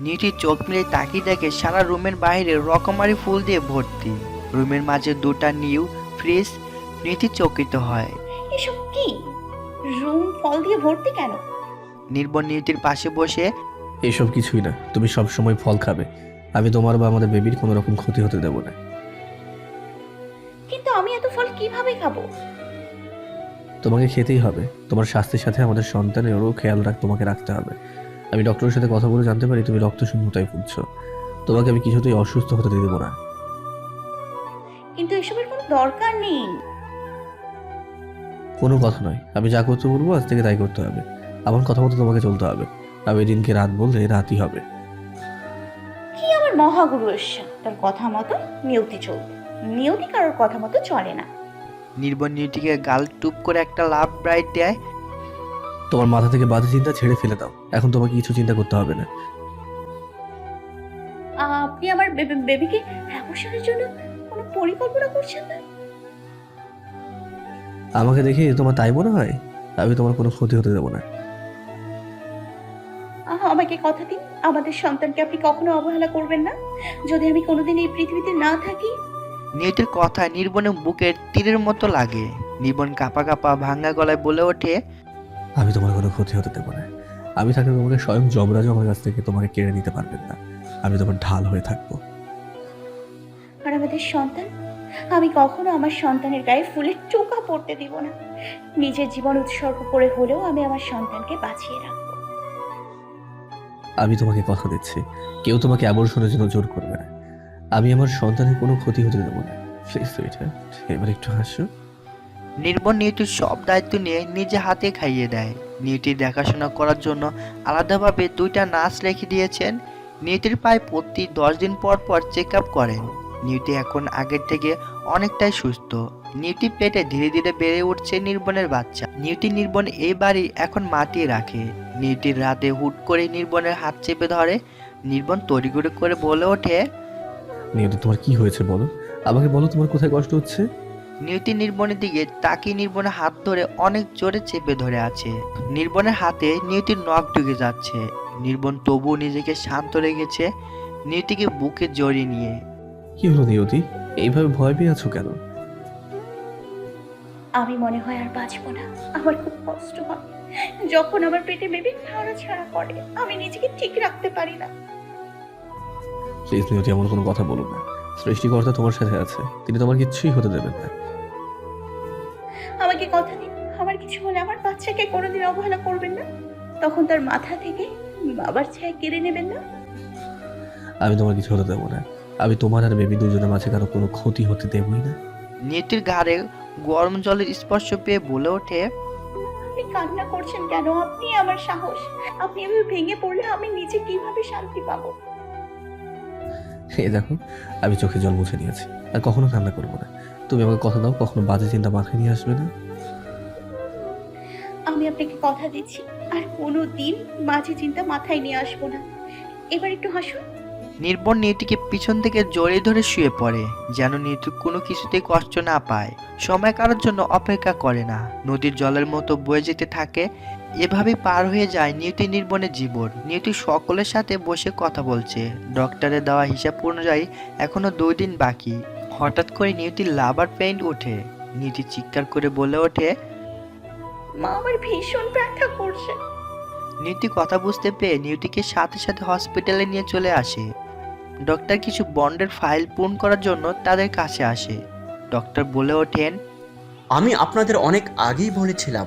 নিউটি চোখ মিলে তাকিয়ে দেখে সারা রুমের বাইরে রকমারি ফুল দিয়ে ভর্তি। রুমের মাঝে দুটা নিউ ফ্রিজ নীতি চকিত হয়। এসব কি? রুম ফল দিয়ে ভর্তি কেন? নির্বন নিয়তির পাশে বসে এসব কিছুই না তুমি সব সময় ফল খাবে। আমি তোমার বা আমাদের বেবির কোনো রকম ক্ষতি হতে দেবো না। কিন্তু আমি এত ফল কীভাবে খাব? তোমাকে খেতেই হবে। তোমার স্বাস্থ্যের সাথে আমাদের সন্তানেরও খেয়াল রাখ তোমাকে রাখতে হবে। আমি ডক্টরের সাথে কথা বলে জানতে পারি তুমি রক্ত শূন্যতায় ভুগছো। তোমাকে আমি কিছুতেই অসুস্থ হতে দেবো না। কিন্তু এসবের কোনো দরকার নেই। কোনো কথা নয়। আমি যা করতে বলব আজ থেকে তাই করতে হবে। আমার কথা মতো তোমাকে চলতে হবে। আমি দিনকে রাত বললে রাতই হবে। কি আমার মহাগুরু এসছে তার কথা মতো নিয়তি চলবে। নিয়তি কারোর কথা মতো চলে না। নির্বন নিউটিকে গাল টুপ করে একটা লাভ ব্রাইট দেয় তোমার মাথা থেকে বাজে চিন্তা ছেড়ে ফেলে দাও। এখন তোমাকে কিছু চিন্তা করতে হবে না। আপনি আমার বেবিকে অ্যাবর্শনের জন্য কোনো পরিকল্পনা করছেন না? আমাকে দেখে তোমার তাই মনে হয়? আমি তোমার কোনো ক্ষতি হতে দেবো না। আমাকে কথা দিন। আমাদের সন্তানকে আপনি কখনো অবহেলা করবেন না। যদি আমি কোনোদিন এই পৃথিবীতে না থাকি? নিয়তির কথা নির্বনের বুকের তীরের মতো লাগে। নির্বন কাপা কাপা ভাঙ্গা গলায় বলে ওঠে আমি তোমার কোনো ক্ষতি হতে দেবো না। আমি থাকলে তোমাকে স্বয়ং যমরাজ আমার কাছ থেকে তোমাকে কেড়ে নিতে পারবেন না। আমি তোমার ঢাল হয়ে থাকব। আর আমাদের সন্তান? আমি কখনো আমার সন্তানের গায়ে ফুলের টোকা পড়তে দিব না। নিজের জীবন উৎসর্গ করে হলেও আমি আমার সন্তানকে বাঁচিয়ে রাখব। আমি তোমাকে কথা দিচ্ছি। কেউ তোমাকে এমন শোনার জন্য জোর করবে না। আমি আমার সন্তানের কোনো ক্ষতি হতে দেবো না। প্লিজ সুইটার এবার একটু হাসো। নির্বন নিউটির সব দায়িত্ব নিয়ে নিজে হাতে খাইয়ে দেয়। নিয়তির দেখাশোনা করার জন্য আলাদাভাবে দুইটা নার্স রেখে দিয়েছেন। নিয়তির পায়ে প্রতি দশ দিন পর পর চেক আপ করেন। নিউটি এখন আগের থেকে অনেকটাই সুস্থ। নিউটি পেটে ধীরে ধীরে বেড়ে উঠছে নির্বনের বাচ্চা। নিউটি নির্বন এই বাড়ি এখন মাটিয়ে রাখে। নিউটির রাতে হুট করে নির্বনের হাত চেপে ধরে। নির্বন তড়িগুড়ি করে বলে ওঠে নিয়তি তোমার কি হয়েছে বলো? আমাকে বলো তোমার কোথায় কষ্ট হচ্ছে? নিয়তি নির্বনের দিকে তাকিয়ে নির্বনের হাত ধরে অনেক জোরে চেপে ধরে আছে। নির্বনের হাতে নিয়তির নখ ঢুকে যাচ্ছে। নির্বন তবু নিজেকে শান্ত রেখেছে নিয়তিকে বুকে জড়িয়ে নিয়ে। কি হলো নিয়তি? এইভাবে ভয় পেয়ে আছো কেন? আমি মনে হয় আর বাঁচবো না। আমার খুব কষ্ট হয়। যখন আমার পেটে বেবি ছাড়া ছাড়া করে আমি নিজেকে ঠিক রাখতে পারি না। প্লিজ নিয়তি এমন কোনো কথা বলো না। সৃষ্টিকর্তা তোমার সাথে আছে। তিনি তোমার কিচ্ছুই হতে দেবেন না। আমাকে কথা দিন। আমার কিছু হলে আমার বাচ্চাকে কোনোদিন অবহেলা করবেন না। তখন তার মাথা থেকে বাবার ছায়া কেড়ে নেবেন না। আমি তোমার কিছু হতে দেবো না। আমি তোমার আর বেবি দুজনের মাঝে কারও কোনো ক্ষতি হতে দেবই না। নিয়তির ঘাড়ে গরম জলের স্পর্শ পেয়ে বলে ওঠে আপনি কান্না করছেন কেন? আপনি আমার সাহস। আপনি এভাবে ভেঙে পড়লে আমি নিজে কীভাবে শান্তি পাবো? এই দেখো আমি চোখে জল মুছে নিয়েছি। আর কখনো কান্না করব না। তুমি আমাকে কথা দাও কখনো বাজে চিন্তা মাথায় নিয়ে আসবে না। আমি আপনাকে কথা দিচ্ছি। আর কোনো দিন মাঝে চিন্তা মাথায় নিয়ে আসব না। এবার একটু হাসুন। নির্বন নিয়তিকে পিছন থেকে জড়িয়ে ধরে শুয়ে পড়ে, যেন নিয়তি কোনো কিছুতেই কষ্ট না পায়। সময় কারোর জন্য অপেক্ষা করে না। নদীর জলের মতো বয়ে যেতে থাকে, এভাবে পার হয়ে যায় নিয়তি নির্বনের জীবন। নিয়তি সকলের সাথে বসে কথা বলছে। ডক্টরের দেওয়া হিসাব অনুযায়ী এখনও দুই দিন বাকি। হঠাৎ করে নিয়তির লাভার পেইন্ট ওঠে। নিয়তি চিৎকার করে বলে ওঠে মা আমার ভীষণ ব্যথা করছে। নিয়তি কথা বুঝতে পেয়ে নিয়তিকে সাথে সাথে হসপিটালে নিয়ে চলে আসে। ডক্টর কিছু বন্ডের ফাইল পূরণ করার জন্য তাদের কাছে আসে। ডক্টর বলে ওঠেন আমি আপনাদের অনেক আগেই বলেছিলাম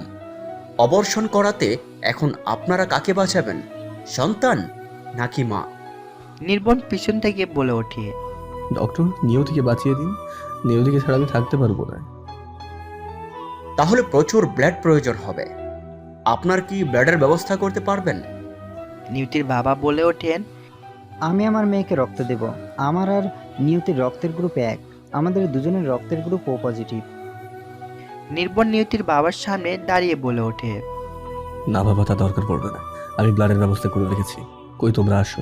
অবর্ষণ করাতে এখন আপনারা কাকে বাঁচাবেন সন্তান নাকি মা? নির্বন পিছন থেকে বলে ওঠে ডক্টর নিয়তিকে বাঁচিয়ে দিন। নিয়তিকে ছাড়া আমি থাকতে পারব না। তাহলে প্রচুর ব্লাড প্রয়োজন হবে। আপনার কি ব্লাডের ব্যবস্থা করতে পারবেন? নিয়তির বাবা বলে ওঠেন আমি আমার মেয়েকে রক্ত দেব। আমার আর নিয়তির রক্তের গ্রুপ এক। আমাদের দুজনের রক্তের গ্রুপ ও পজিটিভ নির্বন নিয়তির বাবার সামনে দাঁড়িয়ে বলে ওঠে। না বাবা তা দরকার পড়বে না। আমি ব্লাডের ব্যবস্থা করে রেখেছি। কই তোমরা আসো।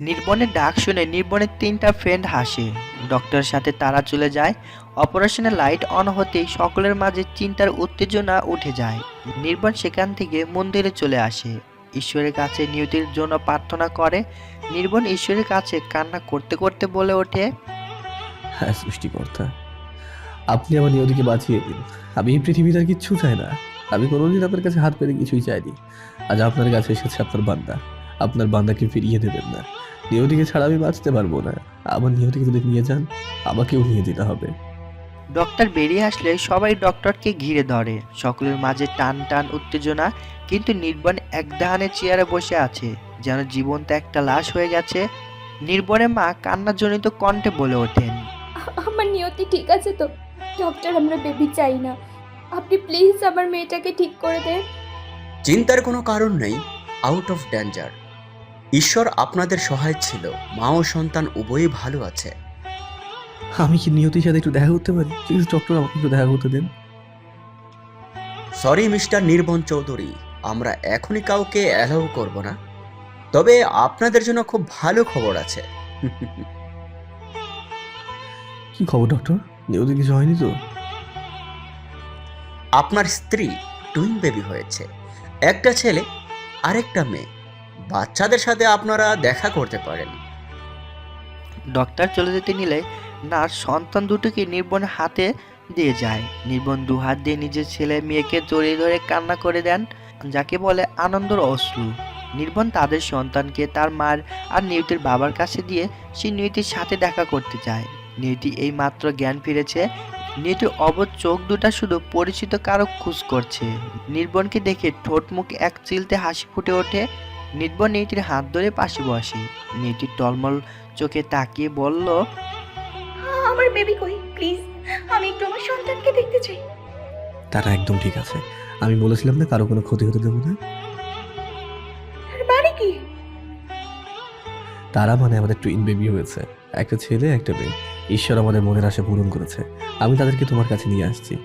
নির্বনের ডাক শুনে নির্বনের তিনটা ফ্রেন্ড হাসে। ডক্টরের সাথে তারা চলে যায়। অপারেশনের লাইট অন হতেই সকলের মাঝে চিন্তার উত্তেজনা উঠে যায়। নির্বন সেখান থেকে মন্দিরে চলে আসে। ঈশ্বরের কাছে নিয়তির জন্য প্রার্থনা করে। নির্বন ঈশ্বরের কাছে কান্না করতে করতে বলে ওঠে হ্যাঁ সৃষ্টিকর্তা, আপনি আমার নিয়তিকে বাঁচিয়ে দিন। আমি এই আর কিচ্ছু চাই না। আমি কোনোদিন আপনার কাছে হাত পেতে কিছুই চাইনি। আজ আপনার কাছে এসেছে আপনার বান্দা। আপনার বান্দাকে ফিরিয়ে দেবেন না। নিয়তিকে ছাড়া আমি বাঁচতে পারব না। আমার নিয়তিকে যদি নিয়ে যান, আমাকেও নিয়ে যেতে হবে। ডক্টর বেরিয়ে আসলে সবাই ডক্টরকে ঘিরে ধরে। সকলের মাঝে টান টান উত্তেজনা কিন্তু নির্বন এক দাহানে চেয়ারে বসে আছে যেন জীবন্ত একটা লাশ হয়ে গেছে। নির্বনের মা কান্নাজনিত কণ্ঠে বলে ওঠেন আমার নিয়তি ঠিক আছে তো? ডক্টর আমরা বেবি চাই না। আপনি প্লিজ আমার মেয়েটাকে ঠিক করে দেন। চিন্তার কোনো কারণ নেই। আউট অফ ডেঞ্জার ঈশ্বর আপনাদের সহায় ছিল। মা ও সন্তান উভয়ই ভালো আছে। আমি কি নিয়তির সাথে একটু দেখা করতে পারি? প্লিজ ডক্টর আমাকে একটু দেখা করতে দেন। সরি মিস্টার নির্বন চৌধুরী আমরা এখনই কাউকে অ্যালাউ করব না। তবে আপনাদের জন্য খুব ভালো খবর আছে। কি খবর ডক্টর নিয়তি কিছু হয়নি তো? আপনার স্ত্রী টুইন বেবি হয়েছে। একটা ছেলে আরেকটা মেয়ে। বাচ্চাদের সাথে আপনারা দেখা করতে পারেন। ডক্টর চলে যেতে নিলে নার্স সন্তান দুটোকে নির্বনের হাতে দিয়ে যায়। নির্বন দু হাত দিয়ে নিজের ছেলে মেয়েকে জড়িয়ে ধরে কান্না করে দেন, যাকে বলে আনন্দর অশ্রু। নির্বন তাদের সন্তানকে তার মার আর নিয়তির বাবার কাছে দিয়ে সে নিয়তির সাথে দেখা করতে চায় নিয়তি এই মাত্র জ্ঞান ফিরেছে, নিয়তির অবধ চোখ দুটা শুধু পরিচিত কারও খুঁজ করছে। নির্বনকে দেখে ঠোঁট মুখ এক চিলতে হাসি ফুটে ওঠে। নির্বন নিয়তির হাত ধরে পাশে বসে। নিয়তির টলমল চোখে তাকিয়ে বলল আমার বেবি কই? প্লিজ আমি একটু আমার সন্তানকে দেখতে চাই। তারা একদম ঠিক আছে। আমি বলেছিলাম না কারও কোনো ক্ষতি হতে দেবো না। আর বাড়ি কি? তারা মানে আমাদের টুইন বেবি হয়েছে। একটা ছেলে একটা মেয়ে। ঈশ্বর আমাদের মনের আশা পূরণ করেছে। আমি তাদেরকে তোমার কাছে নিয়ে আসছি।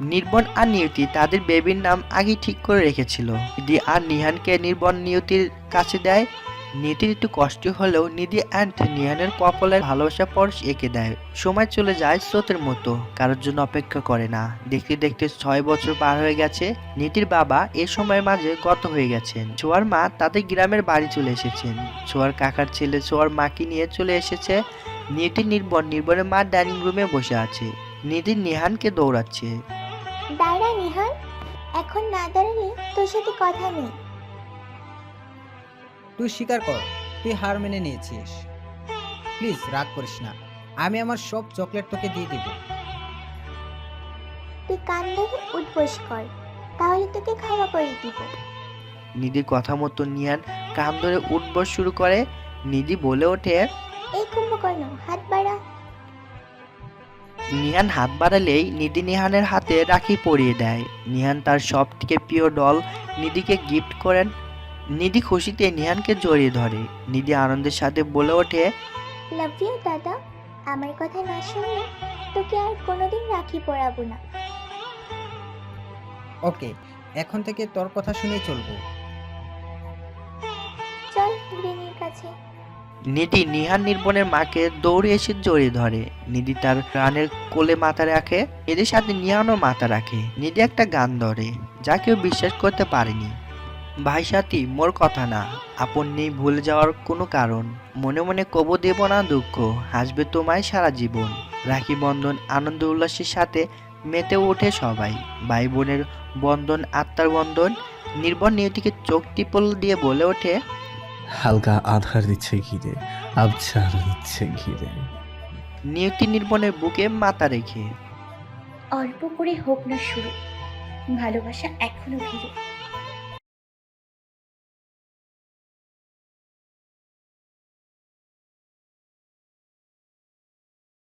নির্বন আর নিয়তি তাদের বেবির নাম আগেই ঠিক করে রেখেছিল। নিধি আর নিহানকে নির্বন নিয়তির কাছে দেয় নিয়তির একটু কষ্ট হলেও নিধি অ্যান্ড নিহানের কপলের ভালোবাসা পরশ এঁকে দেয়। সময় চলে যায় স্রোতের মতো, কারোর জন্য অপেক্ষা করে না। দেখতে দেখতে ছয় বছর পার হয়ে গেছে নীতির বাবা এ সময়ের মাঝে গত হয়ে গেছেন। ছোয়ার মা তাদের গ্রামের বাড়ি চলে এসেছেন। ছোয়ার কাকার ছেলে ছোয়ার মাকে নিয়ে চলে এসেছে। নিয়তি নির্বন নির্বনের মা ডাইনিং রুমে বসে আছে। নিধি নিহানকে দৌড়াচ্ছে। এখন না দাঁড়ালে তোর সাথে কথা নেই। তুই স্বীকার কর তুই হার মেনে নিয়েছিস। প্লিজ রাগ করিস না আমি আমার সব চকলেট তোকে দিয়ে দিব। তুই কান ধরে উঠবোস কর তাহলে তোকে ক্ষমা করে দিব। নিধির কথা মতো নিহান কান ধরে উঠবস শুরু করে। নিধি বলে ওঠে এই কুম্ভকর্ণ হাত বাড়া। নিহান হাত বাড়ালেই নিধি নিহানের হাতে রাখি পরিয়ে দেয়। নিহান তার সব থেকে প্রিয় ডল নিধিকে গিফট করেন। নিধি খুশিতে নিহানকে জড়িয়ে ধরে। নিধি আনন্দের সাথে বলে ওঠে লাভ ইউ দাদা আমার কথা না শুনলে তোকে আর কোনোদিন রাখি পরাবো না। ওকে এখন থেকে তোর কথা শুনেই চলবো। চল গ্রিনির কাছে। নিধি নিহান নির্বনের মাকে দৌড়ে এসে জড়িয়ে ধরে। নিধি তার প্রাণের কোলে মাথা রাখে এদের সাথে নিহানও মাথা রাখে। নিধি একটা গান ধরে যা কেউ বিশ্বাস করতে পারেনি। ভাই সাথী মোর কথা না। আপন নেই ভুলে যাওয়ার কোনো কারণ। মনে মনে কবু দেব না দুঃখ হাসবে তোমায় সারা জীবন। রাখি বন্ধন আনন্দ উল্লাসের সাথে মেতে ওঠে সবাই। ভাই বোনের বন্ধন আত্মার বন্ধন নির্বন নিয়তিকে চোখ টিপল দিয়ে বলে ওঠে হালকা আধার দিচ্ছে ঘিরে আবছার দিচ্ছে ঘিরে। নিয়তি নির্বনের বুকে মাথা রেখে। অল্প করে হোক না শুরু ভালোবাসা এখনও ভিড়ে